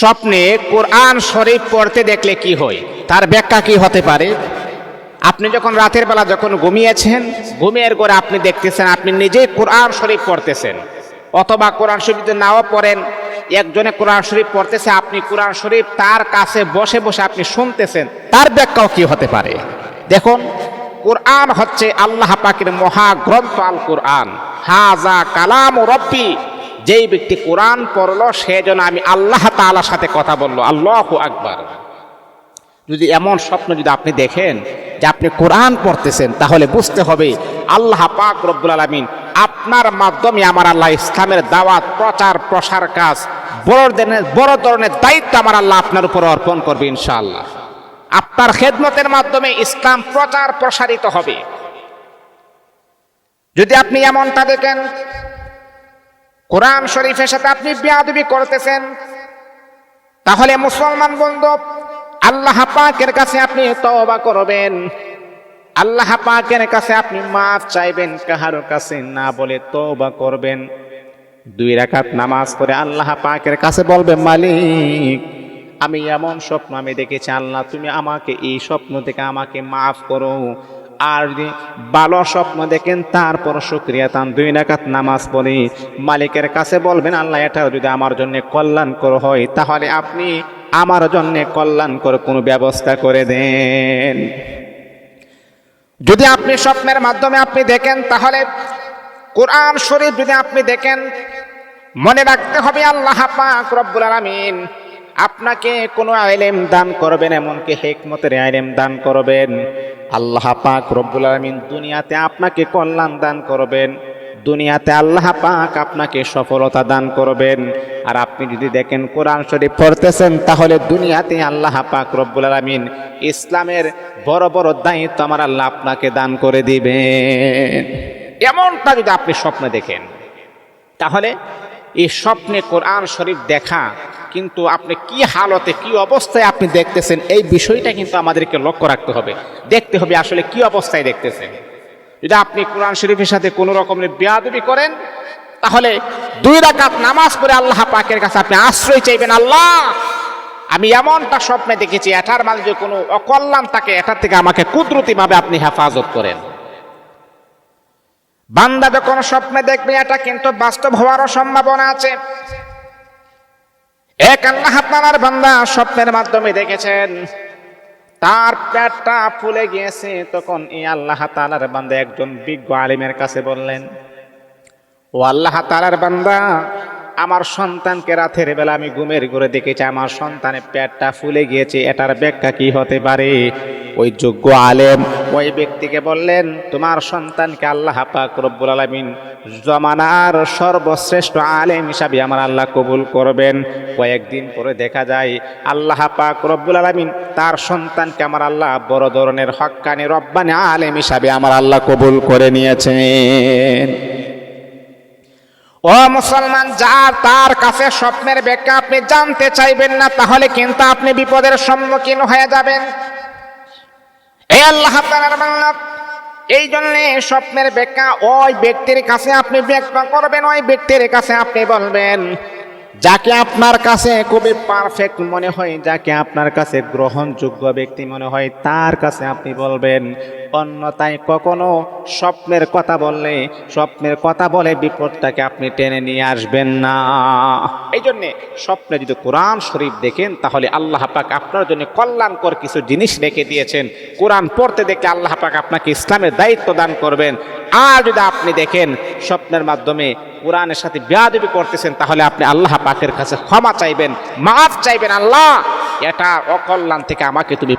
স্বপ্নে কোরআন শরীফ পড়তে দেখলে কি হয়? তার ব্যাখ্যা কি হতে পারে? আপনি যখন রাতের বেলা যখন ঘুমিয়েছেন ঘুমিয়ে করে আপনি দেখতেছেন, আপনি নিজেই কোরআন শরীফ পড়তেছেন। অথবা কোরআন শরীফ যদি নাও পড়েন, একজনে কোরআন শরীফ পড়তেছে, আপনি কোরআন শরীফ তার কাছে বসে বসে আপনি শুনতেছেন, তার ব্যাখ্যাও কি হতে পারে? দেখুন, কোরআন হচ্ছে আল্লাহ পাকের মহাগ্রন্থ আল কোরআন হাজা কালাম রব্বি। যেই ব্যক্তি কোরআন পড়ল, সে যেন আমি আল্লাহ তাআলার সাথে কথা বলল। আল্লাহ আকবার। যদি এমন স্বপ্ন যদি আপনি দেখেন যে আপনি কোরআন পড়তেছেন, তাহলে বুঝতে হবে আল্লাহ পাক রব্বুল আলমিন আপনার মাধ্যমে আমার আল্লাহ ইসলামের দাওয়াত, প্রচার, প্রসার কাজ বড় ধরনের বড় ধরনের দায়িত্ব আমার আল্লাহ আপনার উপর অর্পণ করবে ইনশাআল্লাহ। আপনার খেদমতের মাধ্যমে ইসলাম প্রচার প্রসারিত হবে। যদি আপনি এমনটা দেখেন কোরআন শরীফের সাথে আপনি বেয়াদবি করতেছেন। তাহলে মুসলমান বন্ধু, আল্লাহ পাকের কাছে আপনি তওবা করবেন। আল্লাহ পাকের কাছে আপনি মাফ চাইবেন, কাহার কাছে না বলে তওবা করবেন। দুই রাকাত নামাজ পড়ে আল্লাহ পাকের কাছে বলবে, মালিক, আমি এমন স্বপ্ন আমি দেখেছি, আল্লাহ তুমি আমাকে এই স্বপ্ন থেকে আমাকে মাফ করো। আর যদি ভালো স্বপ্ন দেখেন, তারপর শুক্রিয়া তান দুই রাকাত নামাজ পড়ে। মালিকের কাছে বলবেন, আল্লাহ এটা যদি আমার জন্য কল্যাণকর হয়, তাহলে আপনি আমার জন্য কল্যাণকর কোনো ব্যবস্থা করে দেন। যদি আপনি স্বপ্নের মাধ্যমে আপনি দেখেন, তাহলে কোরআন শরীফ যদি আপনি দেখেন, মনে রাখতে হবে, আল্লাহ পাক রব্বুল আলামিন আপনাকে কোনো আইলেম দান করবেন, এমনকি হেকমতের আইলেম দান করবেন। আল্লাহ পাক রব্বুল আলামিন দুনিয়াতে আপনাকে কল্যাণ দান করবেন। দুনিয়াতে আল্লাহ পাক আপনাকে সফলতা দান করবেন। আর আপনি যদি দেখেন কোরআন শরীফ পড়তেছেন, তাহলে দুনিয়াতে আল্লাহ পাক রব্বুল আলামিন ইসলামের বড় বড় দায়িত্ব আমার আল্লাহ আপনাকে দান করে দিবেন। এমনটা যদি আপনি স্বপ্নে দেখেন, তাহলে এই স্বপ্নে কোরআন শরীফ দেখা কিন্তু আপনি কি হালতে, কি অবস্থায় আপনি দেখতেছেন, এই বিষয়টা কিন্তু আমাদেরকে লক্ষ্য রাখতে হবে। দেখতে হবে আসলে কি অবস্থায় দেখতেছেন। যদি আপনি কোরআন শরীফের সাথে কোনো রকমের বেয়াদবি করেন, তাহলে দুই রাকাত নামাজ পড়ে আল্লাহ পাকের কাছে আপনি আশ্রয় চাইবেন আল্লাহ। আমি এমনটা স্বপ্নে দেখেছি, এটার মাঝে যে কোনো অকল্যাণ তাকে এটার থেকে আমাকে কুদরতিভাবে আপনি হেফাজত করেন। বান্দা যখন স্বপ্নে দেখবে, এটা কিন্তু বাস্তব হওয়ারও সম্ভাবনা আছে। এক আল্লাহ আপনার বান্দা স্বপ্নের মাধ্যমে দেখেছেন, তার পেটটা ফুলে গিয়েছে। তখন এই আল্লাহ তালার বান্দা একজন বিজ্ঞ আলিমের কাছে বললেন, ও আল্লাহ তালার বান্দা, আমার সন্তানকে রাতের বেলা আমি ঘুমের ঘুরে দেখেছি, আমার সন্তানের পেটটা ফুলে গিয়েছে, এটার ব্যাখ্যা কি হতে পারে? ওই যোগ্য আলেম ওই ব্যক্তিকে বললেন, তোমার সন্তানকে আল্লাহ পাক রব্বুল আলমিন জমানার সর্বশ্রেষ্ঠ আলেম হিসাবে আমার আল্লাহ কবুল করবেন। কয়েকদিন পরে দেখা যায়, আল্লাহ পাক রব্বুল আলমিন তার সন্তানকে আমার আল্লাহ বড় ধরনের হক্কানি রব্বানি আলেম হিসাবে আমার আল্লাহ কবুল করে নিয়েছেন। ও মুসলমান, যার তার কাছে স্বপ্নের ব্যাখ্যা আপনি জানতে চাইবেন না, তাহলে কিন্তু আপনি বিপদের সম্মুখীন হয়ে যাবেন। এই আল্লাহ এই জন্যে স্বপ্নের ব্যাখ্যা ওই ব্যক্তির কাছে আপনি ব্যাখ্যা করবেন, ওই ব্যক্তির কাছে আপনি বলবেন, যাকে আপনার কাছে খুবই পারফেক্ট মনে হয়, যাকে আপনার কাছে গ্রহণযোগ্য ব্যক্তি মনে হয়, তার কাছে আপনি বলবেন অন্যতায় কখনো স্বপ্নের কথা বললে, স্বপ্নের কথা বলে বিপদটাকে আপনি টেনে নিয়ে আসবেন না। এই জন্যে স্বপ্নে যদি কোরআন শরীফ দেখেন, তাহলে আল্লাহ পাক আপনার জন্য কল্যাণকর কিছু জিনিস রেখে দিয়েছেন। কোরআন পড়তে দেখে আল্লাহ পাক আপনাকে ইসলামের দায়িত্ব দান করবেন। আর যদি আপনি দেখেন স্বপ্নের মাধ্যমে কোরআনের সাথে বেয়াদবি করতেছেন, তাহলে আপনি আল্লাহ পাকের কাছে ক্ষমা চাইবেন, মাফ চাইবেন আল্লাহ। এটা অকল্যাণ থেকে আমাকে তুমি